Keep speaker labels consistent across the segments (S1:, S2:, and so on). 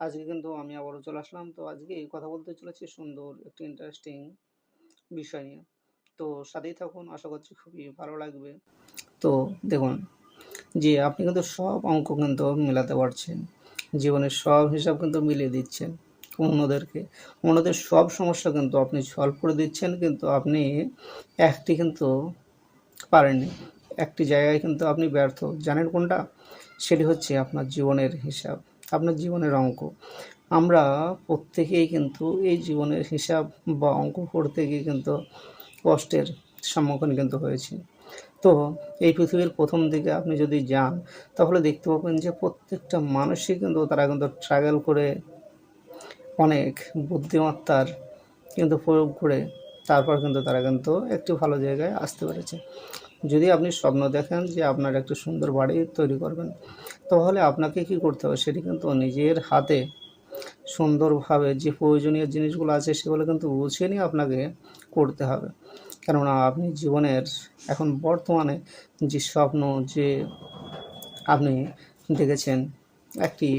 S1: আজকে কিন্তু আমি আবারও চলে আসলাম। তো আজকে কথা বলতে চলেছি সুন্দর একটি ইন্টারেস্টিং বিষয় নিয়ে। তো সাথেই থাকুন আশা করছি খুবই ভালো লাগবে। তো দেখুন যে আপনি কিন্তু সব অঙ্ক কিন্তু মেলাতে পারছেন। জীবনের সব হিসাব কিন্তু মিলিয়ে দিচ্ছেন অন্যদেরকে। অন্যদের সব সমস্যা কিন্তু আপনি সলভ করে দিচ্ছেন কিন্তু আপনি একটি কিন্তু পারেননি। একটি জায়গায় কিন্তু আপনি ব্যর্থ। জানেন কোনটা? সেটি হচ্ছে আপনার জীবনের হিসাব, আপনার জীবনের অঙ্ক। আমরা প্রত্যেকেই কিন্তু এই জীবনের হিসাব বা অঙ্ক করতে গিয়ে কিন্তু কষ্টের সম্মুখীন কিন্তু হয়েছি। তো এই পৃথিবীর প্রথম দিকে আপনি যদি যান, তাহলে দেখতে পাবেন যে প্রত্যেকটা মানুষই কিন্তু তারা কিন্তু স্ট্রাগল করে অনেক বুদ্ধিমত্তার কিন্তু প্রয়োগ করে তারপর কিন্তু তারা কিন্তু একটি ভালো জায়গায় আসতে পেরেছে। যদি আপনি স্বপ্ন দেখেন যে আপনার একটি সুন্দর বাড়ি তৈরি করবেন, তাহলে আপনাকে কী করতে হবে সেটি কিন্তু নিজের হাতে সুন্দরভাবে যে প্রয়োজনীয় জিনিসগুলো আছে সেগুলো কিন্তু গুছিয়ে নিয়ে আপনাকে করতে হবে। কেননা আপনি জীবনের এখন বর্তমানে যে স্বপ্ন যে আপনি দেখেছেন একটি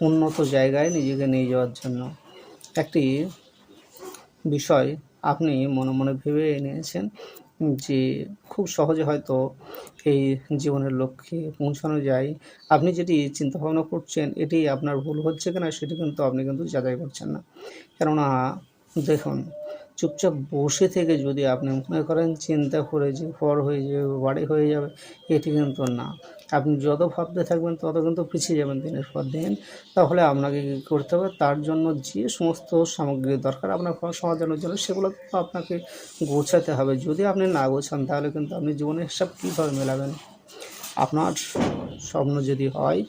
S1: উন্নত জায়গায় নিজেকে নিয়ে যাওয়ার জন্য একটি বিষয় আপনি মনে মনে ভেবে নিয়েছেন যে খুব সহজে হয়তো এই জীবনের লক্ষ্যে পৌঁছানো যায়। আপনি যেটি চিন্তাভাবনা করছেন এটি আপনার ভুল হচ্ছে কিনা সেটি কিন্তু আপনি কিন্তু যাচাই করছেন না। কেননা দেখুন চুপচাপ বসে থেকে যদি আপনি মনে করেন চিন্তা করে যে ঘর হয়ে যাবে, বাড়ি হয়ে যাবে এটি কিন্তু না। আপনি যত ভাবতে থাকবেন, তত কিন্তু পিছিয়ে যাবেন দিনের পর দিন। তাহলে আপনাকে কী করতে হবে তার জন্য যে সমস্ত সামগ্রী দরকার আপনার সাজানোর জন্য, সেগুলো তো আপনাকে গোছাতে হবে। যদি আপনি না গোছান, তাহলে কিন্তু আপনি জীবনের হিসাব কীভাবে মেলাবেন? আপনার স্বপ্ন যদি হয়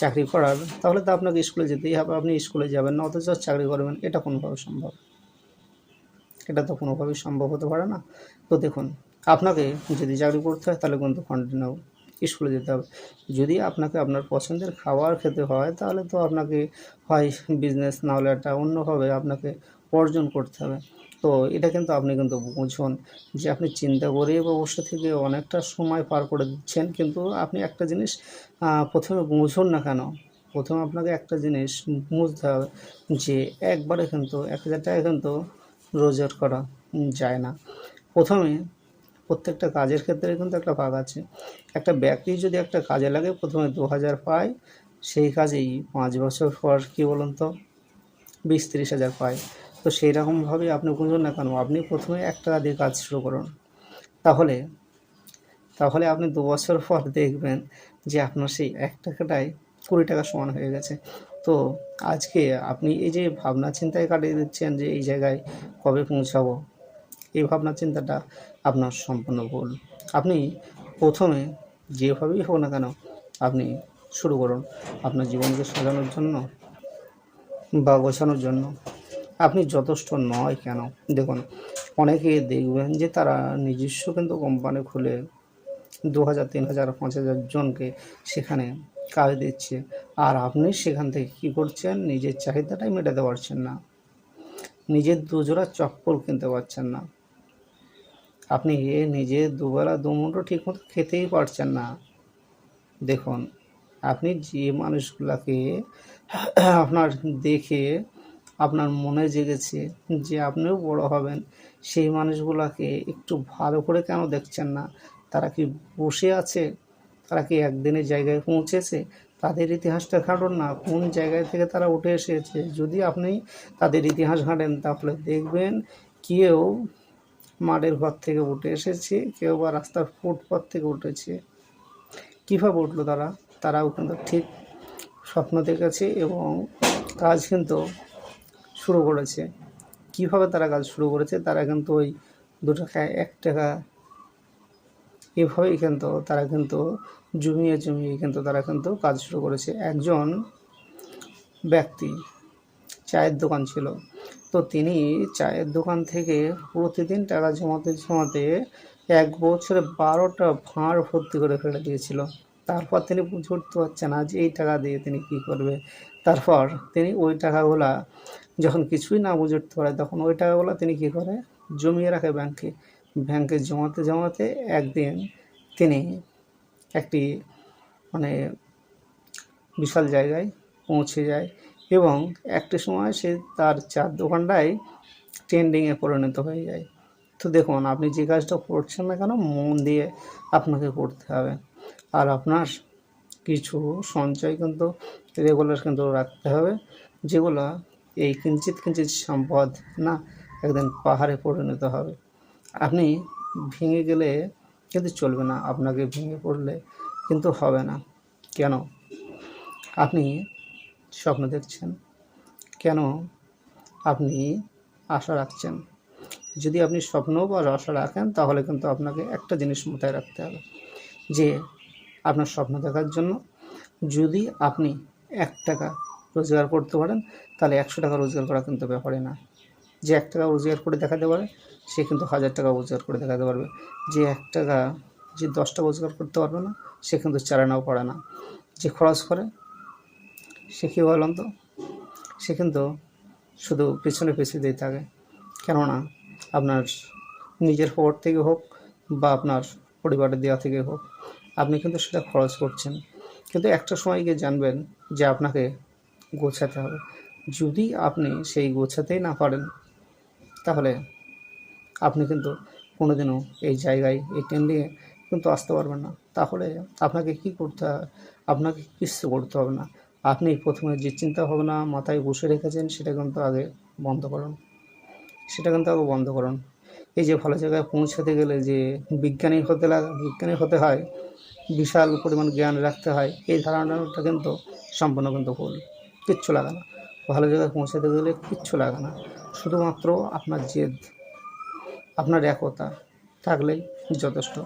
S1: চাকরি করার, তাহলে তো আপনাকে স্কুলে যেতেই হবে। আপনি স্কুলে যাবেন না, অথচ চাকরি করবেন, এটা কোনোভাবে সম্ভব? এটা তো কোনোভাবেই সম্ভব হতে পারে না। তো দেখুন, আপনাকে যদি চাকরি করতে হয়, তাহলে কিন্তু কন্টিনিউ স্কুলে যেতে হবে। যদি আপনাকে আপনার পছন্দের খাবার খেতে হয় তাহলে তো আপনাকে হয় বিজনেস না হলে একটা অন্যভাবে আপনাকে অর্জন করতে হবে। তো এটা কিন্তু আপনি কিন্তু বুঝুন যে আপনি চিন্তা করে বসে থেকে অনেকটা সময় পার করে দিচ্ছেন কিন্তু আপনি একটা জিনিস প্রথমে বুঝুন না কেন? প্রথমে আপনাকে একটা জিনিস বুঝতে হবে যে একবারে কিন্তু ৳১,০০০ কিন্তু রোজগার করা যায় না। প্রথমে প্রত্যেকটা কাজের ক্ষেত্রে কিন্তু একটা ভাগ আছে। একটা ব্যক্তি যদি একটা কাজে লাগে প্রথমে দু হাজার পায় সেই কাজেই পাঁচ বছর পর কী বলুন তো? ৳২০,০০০-৩০,০০০ পায়। তো সেইরকমভাবেই আপনি বুঝুন না কেন আপনি প্রথমে ৳১ দিয়ে কাজ শুরু করুন। তাহলে, তাহলে আপনি দু বছর পর দেখবেন যে আপনার সেই ৳১টাই ৳২০ সমান হয়ে গেছে। তো আজকে আপনি এই যে ভাবনা চিন্তায় কাটিয়ে দিচ্ছেন যে এই জায়গায় কবে পৌঁছাবো? এই ভাবনা চিন্তাটা আপনার সম্পূর্ণ ভুল। আপনি প্রথমে যেভাবেই হোক না কেন আপনি শুরু করুন আপনার জীবনকে সাজানোর জন্য বা গোছানোর জন্য। আপনি যথেষ্ট নয় কেন? দেখুন অনেকে দেখবেন যে তারা নিজস্ব কিন্তু কোম্পানি খুলে ২,০০০, ৩,০০০, ৫,০০০ জনকে সেখানে কাজ দিচ্ছে। আর আপনি সেখান থেকে কী করছেন? নিজের চাহিদাটাই মেটাতে পারছেন না। নিজের দুজোড়া চপ্পল কিনতে পারছেন না। আপনি নিজে দুবেলা দুমুঠো ঠিকমতো খেতেই পারছেন না। দেখুন, আপনি যে মানুষগুলাকে আপনার দেখে আপনার মনে জেগেছে যে আপনিও বড় হবেন, সেই মানুষগুলাকে একটু ভালো করে কেন দেখছেন না? তারা কি বসে আছে? তারা কি একদিনের জায়গায় পৌঁছেছে? তাদের ইতিহাসটা ঘাঁটুন না। কোন জায়গায় থেকে তারা উঠে এসেছে? যদি আপনি তাদের ইতিহাস ঘাঁটেন, তাহলে দেখবেন কেউ মাটির ঘর থেকে উঠে এসেছে, কেউ বা রাস্তার ফুটপাত থেকে উঠেছে। কীভাবে উঠল তারা? তারাও কিন্তু ঠিক স্বপ্ন দেখেছে এবং কাজ কিন্তু শুরু করেছে। কীভাবে তারা কাজ শুরু করেছে? তারা কিন্তু ওই ৳২ ৳১ এভাবেই কিন্তু তারা কিন্তু জমিয়ে, জমিয়ে কিন্তু তারা কিন্তু কাজ শুরু করেছে। একজন ব্যক্তি চায়ের দোকান ছিল। তো তিনি চায়ের দোকান থেকে প্রতিদিন টাকা জমাতে, জমাতে এক বছরে বারোটা ভাঁড় ভর্তি করে ফেলে দিয়েছিল। তারপর তিনি বুঝে উঠতে পারছে না যে এই টাকা দিয়ে তিনি কী করবে? তারপর তিনি ওই টাকাগুলা যখন কিছুই না বুঝে উঠতে পারে তখন ওই টাকাগুলা তিনি কী করে? জমিয়ে রাখে ব্যাংকে। ব্যাংকে জমাতে, জমাতে একদিন তিনি একটি মানে বিশাল জায়গায় পৌঁছে যায় এবং একটি সময় সে তার চার দোকানটাই ট্রেন্ডিংয়ে পরিণত হয়ে যায়। তো দেখুন, আপনি যে কাজটা করছেন না কেন, মন দিয়ে আপনাকে করতে হবে। আর আপনার কিছু সঞ্চয় কিন্তু রেগুলার কিন্তু রাখতে হবে, যেগুলো এই কিঞ্চিত কিঞ্চিত সম্পদ না একদিন পাহাড়ে পরিণত হবে। আপনি ভেঙে গেলে কিন্তু চলবে না, আপনাকে ভেঙে পড়লে কিন্তু হবে না। কেন? আপনি স্বপ্ন দেখছেন। কেন আপনি আশা রাখছেন? যদি আপনি স্বপ্ন বা আশা রাখেন, তাহলে কিন্তু আপনাকে একটা জিনিস মাথায় রাখতে হবে, যে আপনার স্বপ্ন দেখার জন্য যদি আপনি এক টাকা রোজগার করতে পারেন, তাহলে একশো টাকা রোজগার করা কিন্তু ব্যাপারে না। যে এক টাকা রোজগার করে দেখাতে পারে, সে কিন্তু হাজার টাকা রোজগার করে দেখাতে পারবে। যে এক টাকা, যে দশটা রোজগার করতে পারবে না, সে কিন্তু চারানাও পড়ে না। যে খরচ করে সে কী বলুন তো সে কিন্তু শুধু পেছনে পেছনেই থাকে। কেননা আপনার নিজের পকেট থেকে হোক বা আপনার পরিবারের দেওয়া থেকে হোক, আপনি কিন্তু সেটা খরচ করছেন। কিন্তু একটা সময় গিয়ে জানবেন যে আপনাকে গোছাতে হবে। যদি আপনি সেই গোছাতেই না পারেন, তাহলে আপনি কিন্তু কোনোদিনও এই জায়গায় এই ট্রেন্ডিংয়ে কিন্তু আসতে পারবেন না। তাহলে আপনাকে কি করতে হবে আপনাকে কিছু করতে হবে না। আপনি প্রথমে যে চিন্তা ভাবনা মাথায় বসে রেখেছেন, সেটা কিন্তু আগে বন্ধ করুন। সেটা কিন্তু আগে বন্ধ করুন। এই যে ভালো জায়গায় পৌঁছাতে গেলে যে বিজ্ঞানী হতে লাগে, বিজ্ঞানী হতে হয়, বিশাল পরিমাণ জ্ঞান রাখতে হয়, এই ধারণাটা কিন্তু সম্পূর্ণ কিন্তু ভুল। কিচ্ছু লাগে না। ভালো জায়গায় পৌঁছাতে গেলে কিচ্ছু লাগে না। শুধুমাত্র আপনার জেদ, আপনার একতা থাকলেই যথেষ্ট।